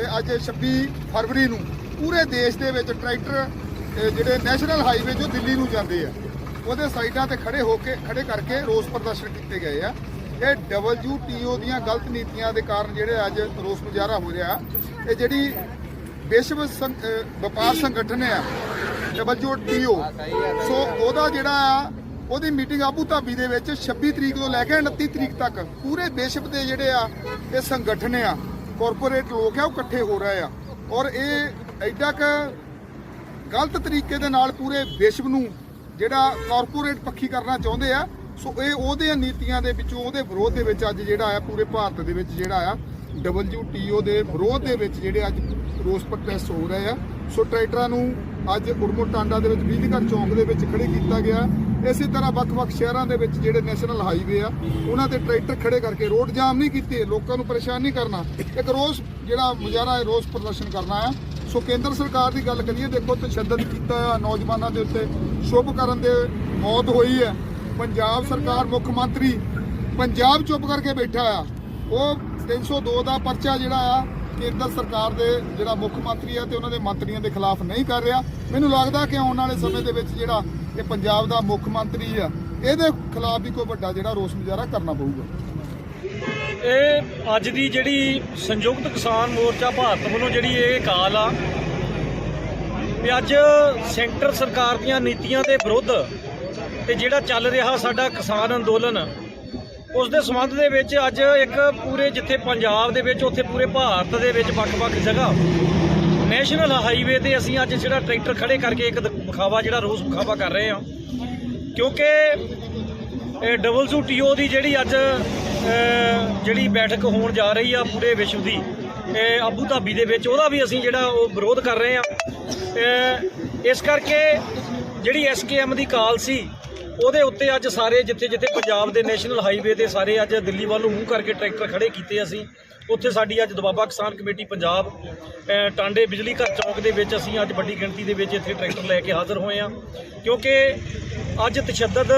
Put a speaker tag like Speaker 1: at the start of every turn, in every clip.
Speaker 1: ਤੇ ਅੱਜ 26 ਫਰਵਰੀ ਨੂੰ ਪੂਰੇ ਦੇਸ਼ ਦੇ ਵਿੱਚ ਟਰੈਕਟਰ ਜਿਹੜੇ ਨੈਸ਼ਨਲ ਹਾਈਵੇ ਜੋ ਦਿੱਲੀ ਨੂੰ ਜਾਂਦੇ ਆ, ਉਹਦੇ ਸਾਈਡਾਂ ਤੇ ਖੜੇ ਹੋ ਕੇ, ਖੜੇ ਕਰਕੇ ਰੋਸ ਪ੍ਰਦਰਸ਼ਨ ਕੀਤੇ ਗਏ ਆ। ਇਹ WTO ਦੀਆਂ ਗਲਤ ਨੀਤੀਆਂ ਦੇ ਕਾਰਨ ਜਿਹੜੇ ਅੱਜ ਰੋਸ ਮੁਜ਼ਾਹਰਾ ਹੋ ਰਿਹਾ, ਇਹ ਜਿਹੜੀ ਵਿਸ਼ਵ ਸੰਗ- ਵਪਾਰ ਸੰਗਠਨ ਆ WTO ਸੋ ਉਹਦਾ ਜਿਹੜਾ ਆ, ਉਹਦੀ ਮੀਟਿੰਗ ਆਬੂ ਧਾਬੀ ਦੇ ਵਿੱਚ 26 ਤਰੀਕ ਤੋਂ ਲੈ ਕੇ 29 ਤਰੀਕ ਤੱਕ ਪੂਰੇ ਵਿਸ਼ਵ ਦੇ ਜਿਹੜੇ ਆ, ਇਹ ਸੰਗਠਨ ਆ ਕਾਰਪੋਰੇਟ ਲੋਕ ਆ, ਉਹ ਇਕੱਠੇ ਹੋ ਰਹੇ ਆ। ਔਰ ਇਹ ਐਡਾ ਕ ਗਲਤ ਤਰੀਕੇ ਦੇ ਨਾਲ ਪੂਰੇ ਵਿਸ਼ਵ ਨੂੰ ਜਿਹੜਾ ਕਾਰਪੋਰੇਟ ਪੱਖੀ ਕਰਨਾ ਚਾਹੁੰਦੇ ਆ, ਸੋ ਇਹ ਉਹਦੇ ਨੀਤੀਆਂ ਦੇ ਵਿੱਚੋਂ, ਉਹਦੇ ਵਿਰੋਧ ਦੇ ਵਿੱਚ ਅੱਜ ਜਿਹੜਾ ਆ, ਪੂਰੇ ਭਾਰਤ ਦੇ ਵਿੱਚ ਜਿਹੜਾ ਆ WTO ਦੇ ਵਿਰੋਧ ਦੇ ਵਿੱਚ ਜਿਹੜੇ ਅੱਜ ਰੋਸ ਪ੍ਰੋਟੈਸਟ ਹੋ ਰਹੇ ਆ। ਸੋ ਟਰੈਕਟਰਾਂ ਨੂੰ ਅੱਜ ਉਰਮੋ ਟਾਂਡਾ ਦੇ ਵਿੱਚ ਬਿਜਲੀਘਰ ਚੌਂਕ ਦੇ ਵਿੱਚ ਖੜੇ ਕੀਤਾ ਗਿਆ। ਇਸੇ ਤਰ੍ਹਾਂ ਵੱਖ-ਵੱਖ ਸ਼ਹਿਰਾਂ ਦੇ ਵਿੱਚ ਜਿਹੜੇ ਨੈਸ਼ਨਲ ਹਾਈਵੇ ਆ, ਉਹਨਾਂ ਤੇ ਟਰੈਕਟਰ ਖੜੇ ਕਰਕੇ ਰੋਡ ਜਾਮ ਨਹੀਂ ਕੀਤੇ, ਲੋਕਾਂ ਨੂੰ ਪਰੇਸ਼ਾਨ ਨਹੀਂ ਕਰਨਾ। ਇੱਕ ਰੋਸ ਜਿਹੜਾ ਮੁਜ਼ਾਹਰਾ ਹੈ, ਰੋਸ ਪ੍ਰਦਰਸ਼ਨ ਕਰਨਾ ਆ। ਸੋ ਕੇਂਦਰ ਸਰਕਾਰ ਦੀ ਗੱਲ ਕਰੀਏ, ਦੇਖੋ ਤਸ਼ੱਦਦ ਕੀਤਾ ਆ ਨੌਜਵਾਨਾਂ ਦੇ ਉੱਤੇ। ਸ਼ੁਭ ਕਰਨ ਦੇ ਮੌਤ ਹੋਈ ਹੈ। ਪੰਜਾਬ ਸਰਕਾਰ ਮੁੱਖ ਮੰਤਰੀ ਪੰਜਾਬ ਚੁੱਪ ਕਰਕੇ ਬੈਠਾ ਆ। ਉਹ 302 ਦਾ ਪਰਚਾ ਜਿਹੜਾ ਆ, ਕੇਂਦਰ ਸਰਕਾਰ ਦੇ ਜਿਹੜਾ ਮੁੱਖ ਮੰਤਰੀ ਆ ਤੇ ਉਹਨਾਂ ਦੇ ਮੰਤਰੀਆਂ ਦੇ ਖਿਲਾਫ ਨਹੀਂ ਕਰ ਰਿਹਾ। ਮੈਨੂੰ ਲੱਗਦਾ ਕਿ ਆਉਣ ਵਾਲੇ ਸਮੇਂ ਦੇ ਵਿੱਚ ਜਿਹੜਾ ਇਹ ਪੰਜਾਬ ਦਾ ਮੁੱਖ ਮੰਤਰੀ ਆ, ਇਹਦੇ ਖਿਲਾਫ ਵੀ ਕੋਈ ਵੱਡਾ ਜਿਹੜਾ ਰੋਸ ਮੁਜ਼ਾਹਰਾ ਕਰਨਾ ਪਊਗਾ।
Speaker 2: ਇਹ ਅੱਜ ਦੀ ਜਿਹੜੀ ਸੰਯੁਕਤ ਕਿਸਾਨ ਮੋਰਚਾ ਭਾਰਤ ਵੱਲੋਂ ਜਿਹੜੀ ਇਹ ਕਾਲ ਆ, ਵੀ ਅੱਜ ਸੈਂਟਰ ਸਰਕਾਰ ਦੀਆਂ ਨੀਤੀਆਂ ਦੇ ਵਿਰੁੱਧ ਤੇ ਜਿਹੜਾ ਚੱਲ ਰਿਹਾ ਸਾਡਾ ਕਿਸਾਨ ਅੰਦੋਲਨ, ਉਸ ਦੇ ਸੰਬੰਧ ਦੇ ਵਿੱਚ ਅੱਜ ਇੱਕ ਪੂਰੇ ਜਿੱਥੇ ਪੰਜਾਬ ਦੇ ਵਿੱਚ, ਉੱਥੇ ਪੂਰੇ ਭਾਰਤ ਦੇ ਵਿੱਚ ਵੱਖ-ਵੱਖ ਜਗ੍ਹਾ ਨੈਸ਼ਨਲ ਹਾਈਵੇ ਤੇ ਅਸੀਂ ਅੱਜ ਜਿਹੜਾ ਟਰੈਕਟਰ ਖੜੇ ਕਰਕੇ ਇੱਕ ਵਿਖਾਵਾ ਜਿਹੜਾ ਰੋਸ ਵਿਖਾਵਾ ਕਰ ਰਹੇ ਹਾਂ। ਕਿਉਂਕਿ ਇਹ WTO ਦੀ ਜਿਹੜੀ ਅੱਜ ਜਿਹੜੀ ਬੈਠਕ ਹੋਣ ਜਾ ਰਹੀ ਆ ਪੂਰੇ ਵਿਸ਼ਵ ਦੀ, ਇਹ ਆਬੂ ਧਾਬੀ ਦੇ ਵਿੱਚ, ਉਹਦਾ ਵੀ ਅਸੀਂ ਜਿਹੜਾ ਉਹ ਵਿਰੋਧ ਕਰ ਰਹੇ ਆ ਇਸ ਕਰਕੇ ਜਿਹੜੀ ਐਸਕੇਐਮ ਦੀ ਕਾਲ ਸੀ ਉਹਦੇ ਉੱਤੇ ਅੱਜ ਸਾਰੇ ਜਿੱਥੇ ਜਿੱਥੇ ਪੰਜਾਬ ਦੇ ਨੈਸ਼ਨਲ ਹਾਈਵੇ ਤੇ ਸਾਰੇ ਅੱਜ ਦਿੱਲੀ ਵੱਲ ਨੂੰ ਮੂੰਹ ਕਰਕੇ ਟਰੈਕਟਰ ਖੜੇ ਕੀਤੇ ਅਸੀਂ, ਉੱਥੇ ਸਾਡੀ ਅੱਜ ਦਬਾਬਾ ਕਿਸਾਨ ਕਮੇਟੀ ਪੰਜਾਬ ਟਾਂਡੇ ਬਿਜਲੀ ਘਰ ਚੌਂਕ ਦੇ ਵਿੱਚ ਅਸੀਂ ਅੱਜ ਵੱਡੀ ਗਿਣਤੀ ਦੇ ਵਿੱਚ ਇੱਥੇ ਟਰੈਕਟਰ ਲੈ ਕੇ ਹਾਜ਼ਰ ਹੋਏ ਆ ਕਿਉਂਕਿ ਅੱਜ ਤਸ਼ੱਦਦ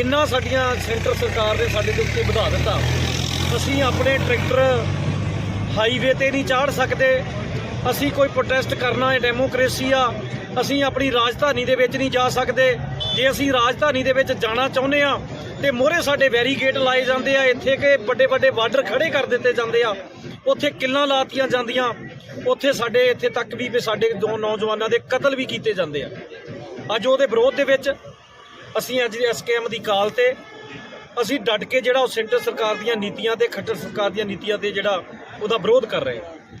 Speaker 2: ਇੰਨਾ ਸਾਡੀਆਂ ਸੈਂਟਰ ਸਰਕਾਰ ਨੇ ਸਾਡੇ ਦੇ ਉੱਤੇ ਵਧਾ ਦਿੱਤਾ। ਅਸੀਂ ਆਪਣੇ ਟਰੈਕਟਰ ਹਾਈਵੇ ਤੇ ਨਹੀਂ ਚਾੜ ਸਕਦੇ। ਅਸੀਂ ਕੋਈ ਪ੍ਰੋਟੈਸਟ ਕਰਨਾ ਹੈ, ਡੈਮੋਕ੍ਰੇਸੀ ਆ। ਅਸੀਂ ਆਪਣੀ ਰਾਜਧਾਨੀ ਦੇ ਵਿੱਚ ਨਹੀਂ ਜਾ ਸਕਦੇ। ਜੇ ਅਸੀਂ ਰਾਜਧਾਨੀ ਦੇ ਵਿੱਚ ਜਾਣਾ ਚਾਹੁੰਦੇ ਆ ਤੇ ਮੋਹਰੇ ਸਾਡੇ ਬੈਰੀਗੇਟ ਲਾਏ ਜਾਂਦੇ ਆ, ਇੱਥੇ ਕਿ ਵੱਡੇ ਵੱਡੇ ਬਾਰਡਰ ਖੜੇ ਕਰ ਦਿੱਤੇ ਜਾਂਦੇ ਆ, ਉੱਥੇ ਕਿੱਲਾਂ ਲਾਤੀਆਂ ਜਾਂਦੀਆਂ, ਉੱਥੇ ਸਾਡੇ ਇੱਥੇ ਤੱਕ ਵੀ ਸਾਡੇ ਦੋ ਨੌਜਵਾਨਾਂ ਦੇ ਕਤਲ ਵੀ ਕੀਤੇ ਜਾਂਦੇ ਆ। ਅੱਜ ਉਹਦੇ ਵਿਰੋਧ ਦੇ ਵਿੱਚ ਅਸੀਂ ਅੱਜ ਐਸਕੇਐਮ ਦੀ ਕਾਲ ਤੇ ਅਸੀਂ ਡਟ ਕੇ ਜਿਹੜਾ ਉਹ ਸੈਂਟਰ ਸਰਕਾਰ ਦੀਆਂ ਨੀਤੀਆਂ ਤੇ ਖੱਟਰ ਸਰਕਾਰ ਦੀਆਂ ਨੀਤੀਆਂ ਤੇ ਜਿਹੜਾ ਉਹਦਾ ਵਿਰੋਧ ਕਰ ਰਹੇ ਹਾਂ।